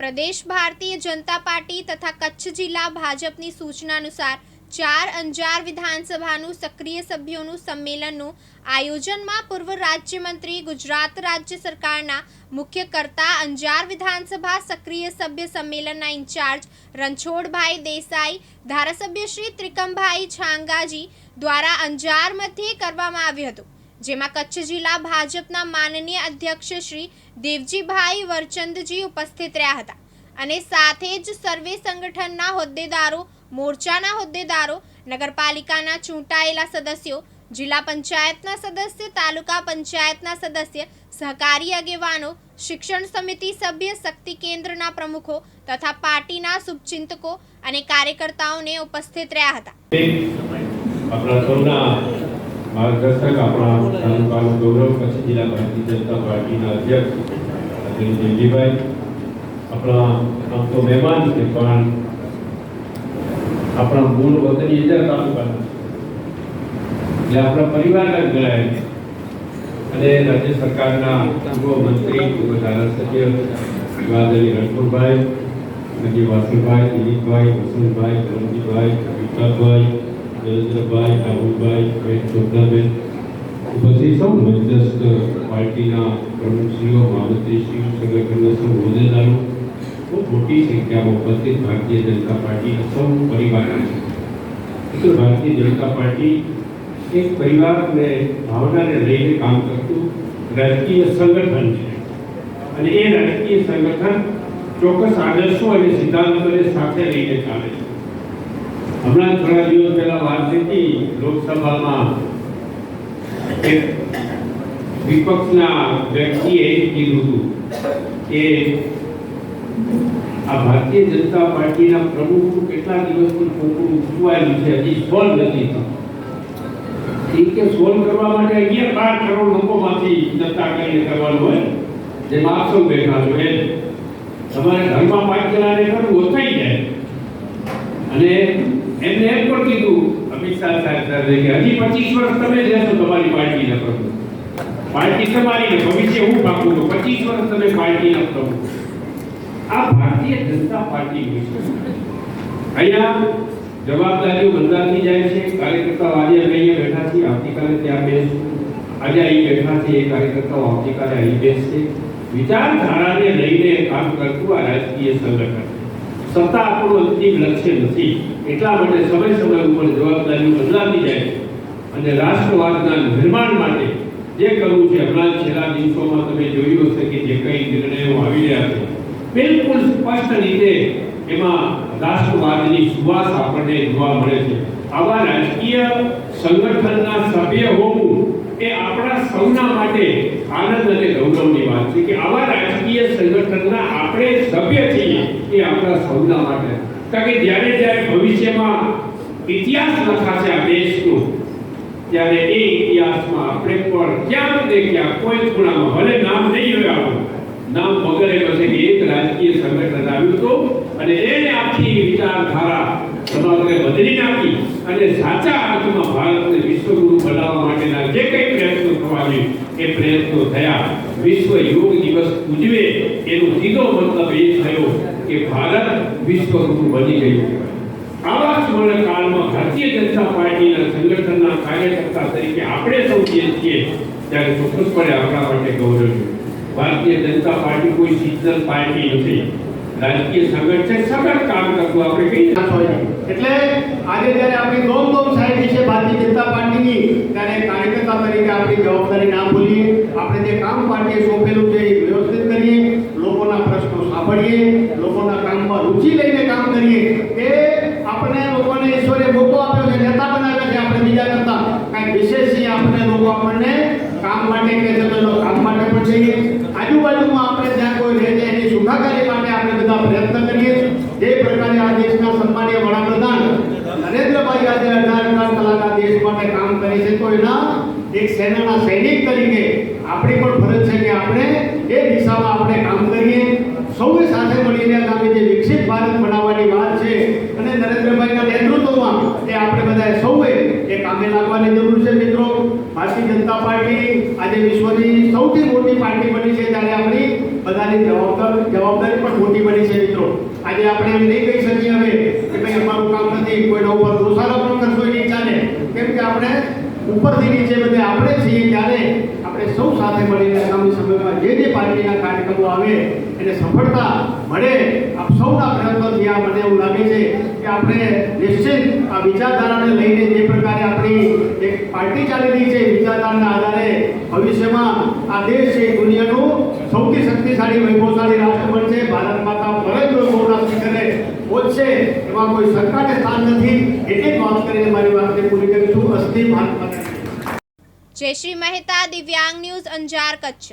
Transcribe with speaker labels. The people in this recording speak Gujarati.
Speaker 1: પ્રદેશ ભારતીય જનતા પાર્ટી તથા કચ્છ જિલ્લા ભાજપની સૂચના અનુસાર ચાર અંજાર વિધાનસભાનું સક્રિય સભ્યોનું સંમેલનનું આયોજનમાં પૂર્વ રાજ્યમંત્રી ગુજરાત રાજ્ય સરકારના મુખ્ય કર્તા અંજાર વિધાનસભા સક્રિય સભ્ય સંમેલનના ઇન્ચાર્જ રણછોડભાઈ દેસાઈ, ધારાસભ્ય શ્રી ત્રિકમભાઈ છાંગાજી દ્વારા અંજાર મધ્યે કરવામાં આવ્યું હતું. જેમાં કચ્છ જિલ્લા ભાજપના માનનીય અધ્યક્ષ શ્રી દેવજીભાઈ વરચંદજી ઉપસ્થિત રહ્યા હતા. અને સાથે જ સર્વે સંગઠનના હોદ્દેદારો, મોરચાના હોદ્દેદારો, નગરપાલિકાના ચૂંટાયેલા સદસ્યો, જિલ્લા પંચાયતના સદસ્ય, તાલુકા પંચાયતના સદસ્ય, સહકારી આગેવાનો, શિક્ષણ સમિતિ સભ્ય, શક્તિ કેન્દ્રના પ્રમુખો તથા પાર્ટીના શુભચિંતકો અને કાર્યકર્તાઓને ઉપસ્થિત રહ્યા હતા.
Speaker 2: માર્ગદર્શક આપણા તાલુકાનું ગૌરવ કચ્છ જિલ્લા ભારતીય જનતા પાર્ટીના અધ્યક્ષ શ્રી દિલજીભાઈ આપણા આમ તો મહેમાન છે, પણ આપણા મૂળ વતની એજા તાલુકાના એટલે આપણા પરિવારના ગણાય અને રાજ્ય સરકારના પૂર્વ મંત્રી, પૂર્વ ધારાસભ્ય વિવાદરી રણપુરભાઈ નજી વાસુભાઈ દિલીપભાઈ વસંતભાઈ કરમજીભાઈ વિકાસભાઈ નરેન્દ્રભાઈ રાહુલભાઈ, બેન શોભનાબેન ઉપસ્થિત સૌ મધ્યસ્થ પાર્ટીના પ્રમુખશ્રીઓ મહામંત્રીશ્રીઓ સંગઠનના સૌ હોદ્દેદારો, ખૂબ મોટી સંખ્યામાં ઉપસ્થિત ભારતીય જનતા પાર્ટીના સૌ પરિવારના છે. ભારતીય જનતા પાર્ટી એક પરિવારને ભાવનાને લઈને કામ કરતું રાજકીય સંગઠન છે. અને એ રાજકીય સંગઠન ચોક્કસ આદર્શો અને સિદ્ધાંતોને સાથે લઈને ચાલે છે. હમણાં થોડા દિવસ પહેલા વાત થઈ લોકસભામાં વિપક્ષના વ્યક્તિએ કીધું હતું કે આ ભારતીય જનતા પાર્ટીના પ્રમુખ કેટલા દિવસથી ખોટું ઉઠવાયેલું છે, હજી સોલ્વ નથી થયું કે સોલ્વ કરવા માટે અગિયાર બાર કરોડ લોકોમાંથી જનતા કરીને કરવાનું હોય, જેમાં આપ સૌ બેઠા છો, એમ. તમારે ઘરમાં પાંચ જણાને કરવું થઈ જાય. અને એમને એમ પણ કીધું, અમિત શાહ સાહેબ સાહેબે કે હજી પચીસ વર્ષ તમે રહેશો તમારી પાર્ટીના પ્રભુ પાર્ટી તમારી ને ભવિષ્ય હું પાકું છું? પચીસ વર્ષ તમે પાર્ટીના પ્રભુ આ ભારતીય જનતા પાર્ટી વિશે અહીંયા જવાબદારીઓ બદલાતી જાય છે. કાર્યકર્તાઓ આજે અમે અહીંયા બેઠા છીએ. આવતીકાલે ત્યાં બેસશું. આજે અહીં બેઠા છે એ કાર્યકર્તાઓ આવતીકાલે અહીં બેસશે. વિચારધારાને લઈને કામ કરતું આ રાજકીય સંગઠન. સત્તા આપણું અંતિમ લક્ષ્ય નથી. એટલા માટે સમય સમય ઉપર જવાબદારીઓ બદલાતી જાય છે. અને રાષ્ટ્રવાદના નિર્માણ માટે જે કરવું છે, હમણાં છેલ્લા દિવસોમાં તમે જોયું હશે કે જે કઈ નિર્ણયો આવી રહ્યા છે, બિલકુલ સ્પષ્ટ રીતે એમાં રાષ્ટ્રવાદની સુવાસ આપણને જોવા મળે છે. આવા રાજકીય સંગઠનના સભ્ય હોવું એ આપણા સૌના માટે આનંદ અને ગૌરવની વાત છે કે આવા રાજકીય સંગઠનના આપણે સભ્ય છીએ એ આપણા સૌના માટે. કારણ કે જ્યારે જ્યારે ભવિષ્યમાં ઇતિહાસ લખાશે આ દેશનો, ત્યારે એ ઇતિહાસમાં આપણે પણ ક્યાંક ને ક્યાંક, કોઈ ખૂણામાં, ભલે નામ નહીં હોય આપણું, નામ વગર છે કે એક રાજકીય સંગઠન આવ્યું હતું, અને એને આખી વિચારધારા સમાજને બદલી નાખી. અને સાચા અર્થમાં ભારતને વિશ્વગુરુ બનાવવા માટેના જે કંઈ પ્રયત્નો થવાની એ પ્રયત્નો થયા. વિશ્વ યોગ દિવસ ઉજવે, એનો સીધો મતલબ એ થયો કે ભારત વિશ્વગુરુ બની ગયું. આવા સ્મરણ કાળમાં ભારતીય જનતા પાર્ટીના સંગઠનના કાર્યકર્તા તરીકે આપણે સૌ જે છીએ, ત્યારે ચોક્કસપણે આપણા માટે ગૌરવ છે. ભારતીય જનતા પાર્ટી કોઈ સિઝનલ પાર્ટી નથી. રાજકીય સંગઠન છે સખત કામ કરતું આપણે કહીએ
Speaker 3: એટલે આજે જ્યારે આપણી દોમ દોમ સાહેબ વિશે ભારતીય જનતા પાર્ટીની ત્યારે કાર્યકર્તા તરીકે આપણી જવાબદારી ના ભૂલીએ. આપણે જે કામ પાર્ટીએ સોંપેલું છે એ વ્યવસ્થિત કરીએ. લોકોના પ્રશ્નો સાંભળીએ. લોકોના કામમાં રુચિ લઈને કામ કરીએ. કે આપણે લોકોને ઈશ્વરે મોકો આપ્યો છે, નેતા બનાવ્યા છે આપણે બીજા કરતા. કાંઈ વિશેષ આપણે લોકો આપણને કામ માટે કે છે કામ માટે પણ જઈએ આજુબાજુમાં આપણે જ્યાં કોઈ રહે છે એની સુખાકારી માટે આપણે બધા પ્રયત્ન કરીએ જે પ્રકારે આ દેશના સન્માનીય વડાપ્રધાન નરેન્દ્રભાઈ આજે અઢાર અઢાર કલાક આ દેશ માટે કામ કરે છે તો એના એક સેનાના સૈનિક તરીકે. આપણી પણ ફરજ છે કે આપણે એ દિશામાં આપણે કામ કરીએ. સૌએ સાથે મળીને આગામી જે વિકસિત ભારત બનાવવાની વાત છે અને નરેન્દ્રભાઈના નેતૃત્વમાં એ આપણે બધાએ સૌએ એ કામે લાગવાની જરૂર છે. મિત્રો, ભારતીય જનતા પાર્ટી આજે વિશ્વની સૌથી મોટી પાર્ટી બની છે ત્યારે આપણી બધાની જવાબદારી જવાબદારી પણ મોટી બની છે. મિત્રો, આજે આપણે એમ નહીં કહી શકીએ હવે કે ભાઈ અમારું કામ નથી, કોઈના ઉપર દોષારોપણ કરશો નહીં ચાલે. કેમ કે આપણે ઉપરથી નીચે બધે આપણે છીએ ત્યારે આપણે સૌ સાથે મળીને આગામી સમયમાં જે જે પાર્ટીના કાર્યક્રમો આવે એને સફળતા મળે. આપ સૌના પ્રયત્નોથી આ મને એવું લાગે છે કે આપણે નિશ્ચિત આ વિચારધારાને લઈને જે પ્રકારે આપણી એક પાર્ટી ચાલી રહી છે વિચારધારાના આધારે ભવિષ્યમાં આ દેશ છે દુનિયાનું સૌથી શક્તિશાળી, વૈભવશાળી રાષ્ટ્ર બનશે ભારત માતા ફરજ પહોંચશે એમાં કોઈ સરકારને સ્થાન નથી. એટલે વાત કરીને મારી વાતને પૂરી કરીશું અસ્તિ ભારત જય.
Speaker 1: જયશ્રી મહેતા દિવ્યાંગ ન્યૂઝ અંજાર કચ્છ.